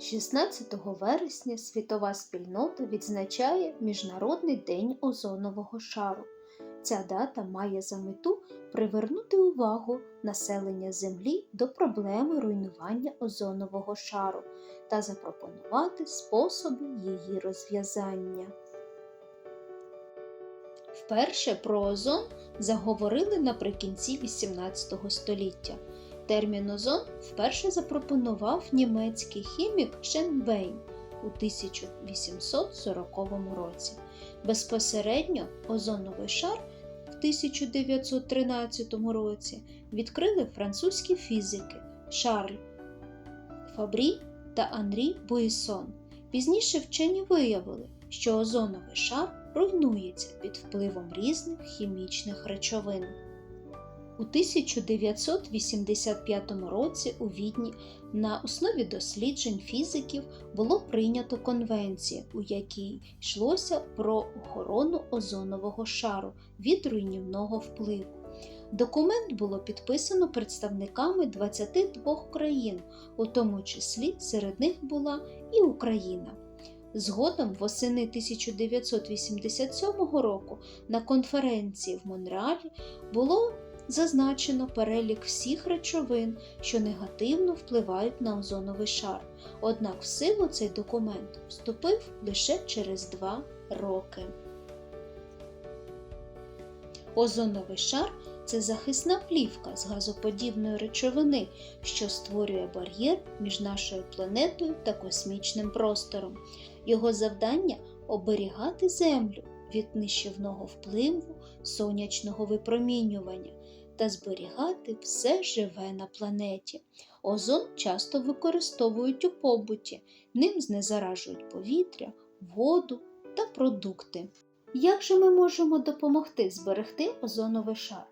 16 вересня світова спільнота відзначає Міжнародний день озонового шару. Ця дата має за мету привернути увагу населення Землі до проблеми руйнування озонового шару та запропонувати способи її розв'язання. Вперше про озон заговорили наприкінці XVIII століття. Термін озон вперше запропонував німецький хімік Шенбейн у 1840 році. Безпосередньо озоновий шар в 1913 році відкрили французькі фізики Шарль Фабрі та Анрі Буйсон. Пізніше вчені виявили, що озоновий шар руйнується під впливом різних хімічних речовин. У 1985 році у Відні на основі досліджень фізиків було прийнято конвенцію, у якій йшлося про охорону озонового шару від руйнівного впливу. Документ було підписано представниками 22 країн, у тому числі серед них була і Україна. Згодом восени 1987 року на конференції в Монреалі було зазначено перелік всіх речовин, що негативно впливають на озоновий шар. Однак в силу цей документ вступив лише через два роки. Озоновий шар це захисна плівка з газоподібної речовини, що створює бар'єр між нашою планетою та космічним простором. Його завдання оберігати Землю від нищівного впливу сонячного випромінювання та зберігати все живе на планеті. Озон часто використовують у побуті, ним знезаражують повітря, воду та продукти. Як же ми можемо допомогти зберегти озоновий шар?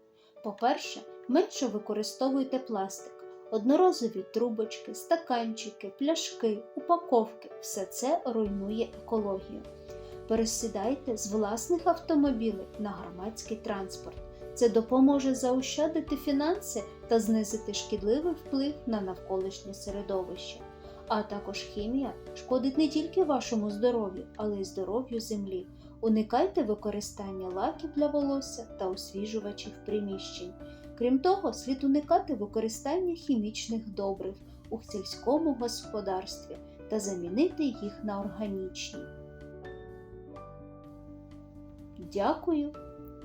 По-перше, менше використовуйте пластик. Одноразові трубочки, стаканчики, пляшки, упаковки все це руйнує екологію. Пересідайте з власних автомобілів на громадський транспорт. Це допоможе заощадити фінанси та знизити шкідливий вплив на навколишнє середовище. А також хімія шкодить не тільки вашому здоров'ю, але й здоров'ю землі. Уникайте використання лаків для волосся та освіжувачів приміщень. Крім того, слід уникати використання хімічних добрив у сільському господарстві та замінити їх на органічні. Дякую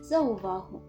за увагу!